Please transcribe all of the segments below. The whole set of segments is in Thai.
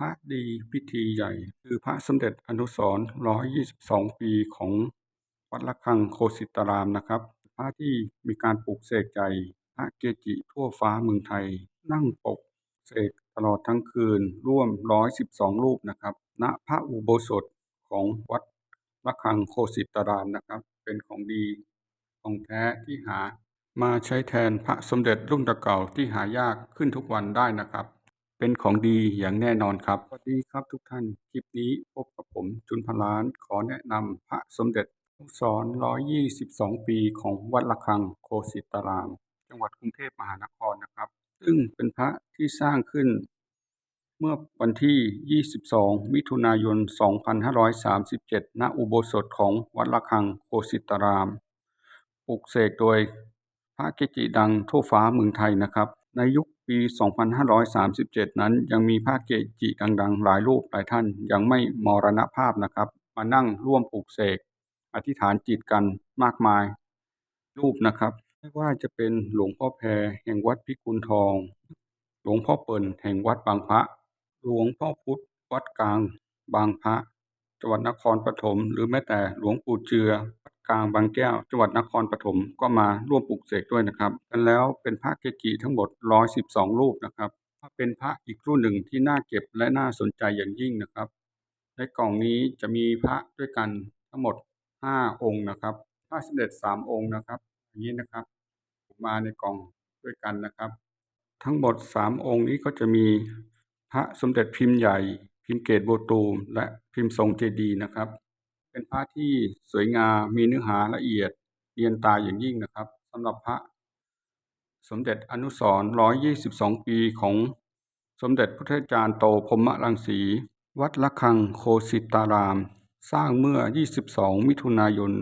พระดีพิธีใหญ่ คือพระสมเด็จอนุสรณ์122ปีของวัดระฆังโคสิตารามนะครับ พระที่มีการปลูกเสกใจ พระเกจิทั่วฟ้าเมืองไทย นั่งปกเสกตลอดทั้งคืนร่วม112รูปนะครับ ณพระอุโบสถของวัดระฆังโคสิตารามนะครับ เป็นของดีของแท้ที่หามาใช้แทนพระสมเด็จรุ่นเก่าที่หายากขึ้นทุกวันได้นะครับ เป็นของดีอย่างแน่นอนครับ สวัสดีครับทุกท่าน คลิปนี้พบกับผมจุนพลาน ขอแนะนำพระสมเด็จอนุสรณ์122 ปีของวัดระฆังโคสิตาราม จังหวัดกรุงเทพมหานครนะครับ ซึ่งเป็นพระที่สร้างขึ้น เมื่อวันที่ 22 มิถุนายน 2537 ณ อุโบสถของวัดระฆังโคสิตาราม ปลูกเสกโดยพระเกจิดังทั่วฟ้าเมืองไทยนะครับ ในยุค ปี 2537 นั้นยังมีพระเกจิดังๆ หลายรูปหลายท่านยังไม่มรณภาพนะครับ มานั่งร่วมปลูกเสก อธิษฐานจิตกันมากมาย รูปนะครับ ไม่ว่าจะเป็นหลวงพ่อแพรแห่งวัดพิกุลทอง หลวงพ่อเปิ่นแห่งวัดบางพระ หลวงพ่อพุธวัดกลาง บางพระจังหวัดนครปฐมหรือแม้แต่หลวงปู่เจือวัด กลางบางแก้ว จังหวัดนครปฐมก็มาร่วมปลูกเสกด้วยนะครับกันแล้วเป็นพระเกจิทั้งหมด 112 รูปนะครับเป็นพระอีกรุ่นหนึ่งที่น่าเก็บและน่าสนใจอย่างยิ่งนะครับ ในกล่องนี้จะมีพระด้วยกันทั้งหมด 5 องค์นะครับพระสมเด็จ3องค์นะครับอย่างนี้นะครับ มาในกล่องด้วยกันนะครับ ทั้งหมด 3 องค์นี้ก็จะมีพระสมเด็จพิมพ์ใหญ่ พิมพ์เกตโบตูมและพิมพ์ทรงเจดีนะครับ เป็นพระที่สวยงามมีเนื้อหาละเอียดเรียนตาอย่างยิ่งนะครับสำหรับพระสมเด็จอนุสรณ์122ปีของสมเด็จพุทธจารย์โตพรหมรังสี วัดระฆังโคสิตาราม สร้างเมื่อ 22 มิถุนายน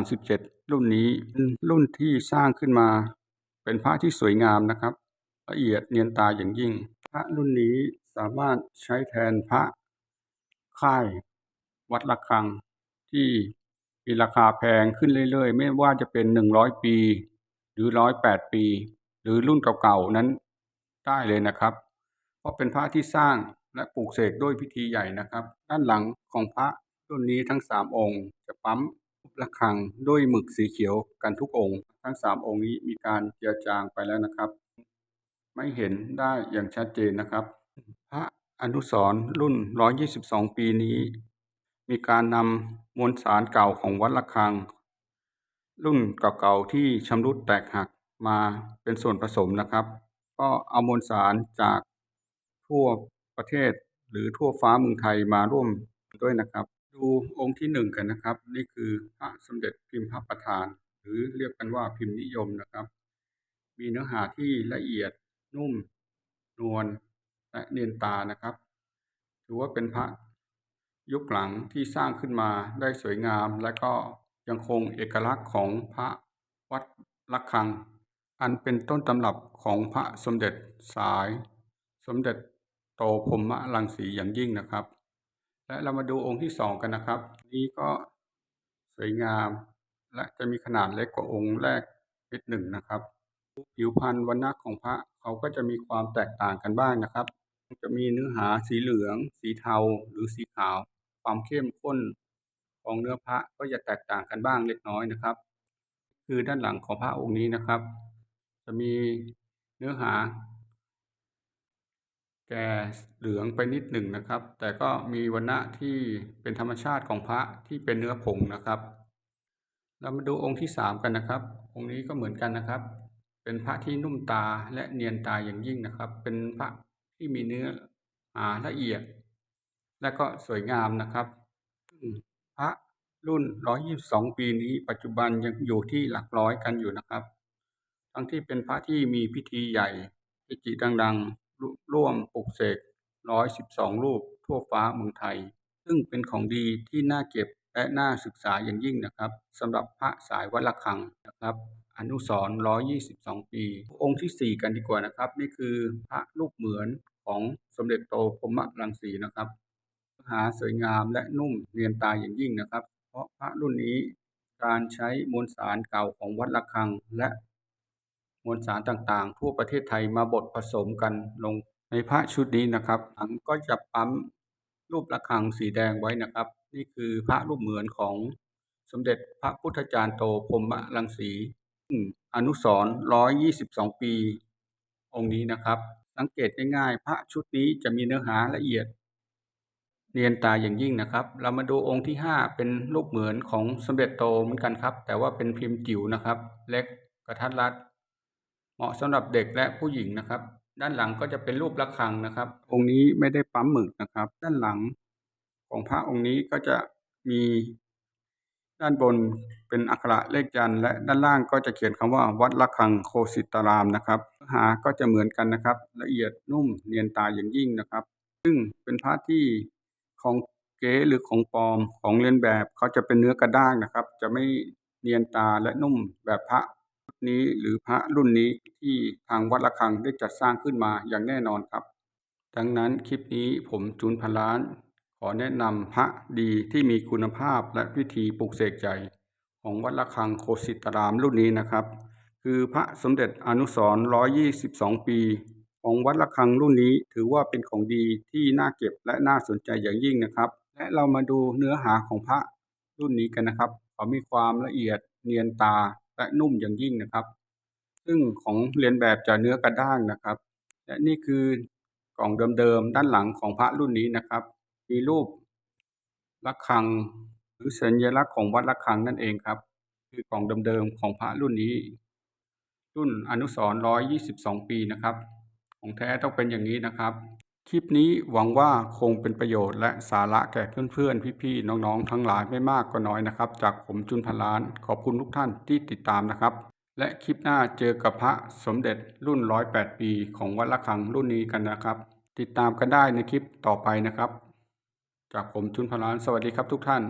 2537 รุ่นนี้เป็นรุ่นที่สร้างขึ้นมา เป็นพระที่สวยงามนะครับ ละเอียดเนียนตาอย่างยิ่ง พระรุ่นนี้สามารถใช้แทนพระค่าย วัดระฆังที่มีราคาแพงขึ้นเรื่อยๆ ไม่ว่าจะเป็น100ปี หรือ108ปี หรือรุ่นเก่าๆนั้นได้เลยนะครับ เพราะเป็นพระที่สร้างและปลูกเสกด้วยพิธีใหญ่นะครับ ด้านหลังของพระรุ่นนี้ทั้ง3องค์ จะปั๊มระฆังด้วยหมึกสีเขียวกันทุกองค์ ทั้ง3องค์นี้มีการเจือจางไปแล้วนะครับ ไม่เห็นได้อย่างชัดเจนนะครับ พระอนุสรรุ่น 122 ปีนี้ มีการนำมวลสารเก่าของวัดระฆัง รุ่นเก่าๆที่ชำรุดแตกหักมาเป็นส่วนผสมนะครับ ก็เอามวลสารจากทั่วประเทศหรือทั่วฟ้าเมืองไทยมาร่วมด้วยนะครับ ดูองค์ที่หนึ่งกันนะครับ นี่คือพระสมเด็จพิมพ์พระประธาน หรือเรียกกันว่าพิมพ์นิยมนะครับ มีเนื้อหาที่ละเอียดนุ่ม นวลและเนียนตานะครับ ถือว่าเป็นพระ ยุคหลังที่สร้างขึ้นมาได้สวยงาม และก็ยังคงเอกลักษณ์ของพระวัดระฆัง อันเป็นต้นตำรับของพระสมเด็จสาย สมเด็จโตพรหมรังสีอย่างยิ่งนะครับ และเรามาดูองค์ที่สองกันนะครับ นี้ก็สวยงามและจะมีขนาดเล็กกว่าองค์แรกนิดหนึ่งนะครับ ผิวพรรณวันณะของพระเขาก็จะมีความแตกต่างกันบ้างนะครับ จะมีเนื้อหาสีเหลือง สีเทาหรือสีขาว ความเข้มข้นของเนื้อพระก็จะแตกต่างกันบ้างเล็กน้อยนะครับ คือด้านหลังของพระองค์นี้นะครับ จะมีเนื้อหา แก่เหลืองไปนิดหนึ่งนะครับ แต่ก็มีวรรณะที่เป็นธรรมชาติของพระที่เป็นเนื้อผงนะครับ เรามาดูองค์ที่สามกันนะครับ องค์นี้ก็เหมือนกันนะครับ เป็นพระที่นุ่มตาและเนียนตาอย่างยิ่งนะครับ เป็นพระที่มีเนื้อหาละเอียด และก็สวยงามนะครับพระรุ่น122ปีนี้ ปัจจุบันยังอยู่ที่หลักร้อยกันอยู่นะครับ ทั้งที่เป็นพระที่มีพิธีใหญ่พิจิดังๆ ร่วมปลุกเสก112รูปทั่วฟ้าเมืองไทย ซึ่งเป็นของดีที่น่าเก็บและน่าศึกษาอย่างยิ่งนะครับสำหรับพระสายวัดระฆังนะครับ อนุสรณ์122ปี องค์ที่4กันดีกว่านะครับ นี่คือพระรูปเหมือนของสมเด็จโตพรมรังสีนะครับ หาสวยงามและนุ่มเนียนตาอย่างยิ่งนะครับ เพราะพระรุ่นนี้การใช้มวลสารเก่าของวัดระฆัง และมวลสารต่างๆ ทั่วประเทศไทยมาบดผสมกันลงในพระชุดนี้นะครับหลังก็จะปั๊มรูประฆังสีแดงไว้นะครับ นี่คือพระรูปเหมือนของสมเด็จพระพุทธจารย์โตพรมรังสีซึ่งอนุสรณ์122ปี องค์นี้นะครับ สังเกตง่ายๆ พระชุดนี้จะมีเนื้อหาละเอียด เนียนตาอย่างยิ่งนะครับ เรามาดูองค์ที่ 5 เป็นรูปเหมือนของสมเด็จโตเหมือนกันครับ แต่ว่าเป็นพิมพ์จิ๋วนะครับ เล็กกระทัดรัด เหมาะสำหรับเด็กและผู้หญิงนะครับ ด้านหลังก็จะเป็นรูประฆังนะครับ องค์นี้ไม่ได้ปั๊มหมึกนะครับ ด้านหลังของพระองค์นี้ก็จะมีด้านบนเป็นอักขระเลขยันต์และด้านล่างก็จะเขียนคำว่าวัดระฆังโคสิตารามนะครับเนื้อหาก็จะเหมือนกันนะครับ ละเอียดนุ่มเนียนตาอย่างยิ่งนะครับ ซึ่งเป็นพระที่ ของเก๊หรือของปลอมของเลียนแบบเขาจะเป็นเนื้อกระด้างนะครับ จะไม่เนียนตาและนุ่มแบบพระชุดนี้หรือพระรุ่นนี้ที่ทางวัดระฆังได้จัดสร้างขึ้นมาอย่างแน่นอนครับ ดังนั้นคลิปนี้ผมจูนพันล้าน ขอแนะนำพระดีที่มีคุณภาพและวิธีปลูกเสกใจของวัดระฆังโคสิตรามรุ่นนี้นะครับ คือพระสมเด็จอนุสรณ์122 ปี ของวัดระฆังรุ่นนี้ถือว่าเป็นของดีที่น่าเก็บและน่าสนใจอย่างยิ่งนะครับ และเรามาดูเนื้อหาของพระรุ่นนี้กันนะครับเขามีความละเอียดเนียนตาและนุ่มอย่างยิ่งนะครับ ซึ่งของเรียนแบบจะเนื้อกระด้างนะครับ และนี่คือกล่องเดิมๆด้านหลังของพระรุ่นนี้นะครับ มีรูประฆังหรือสัญลักษณ์ของวัดระฆังนั่นเองครับ คือกล่องเดิมๆของพระรุ่นนี้ รุ่นอนุสรณ์122ปีนะครับ ของแท้ต้องเป็นอย่างนี้นะครับ คลิปนี้หวังว่าคงเป็นประโยชน์และสาระแก่เพื่อนๆ พี่ๆ น้องๆ ทั้งหลายไม่มากก็น้อยนะครับ จากผมจุนพันล้าน ขอบคุณทุกท่านที่ติดตามนะครับ และคลิปหน้าเจอกับพระสมเด็จรุ่น 108 ปีของวัดระฆังรุ่นนี้กันนะครับ ติดตามกันได้ในคลิปต่อไปนะครับ จากผมจุนพันล้านสวัสดีครับทุกท่าน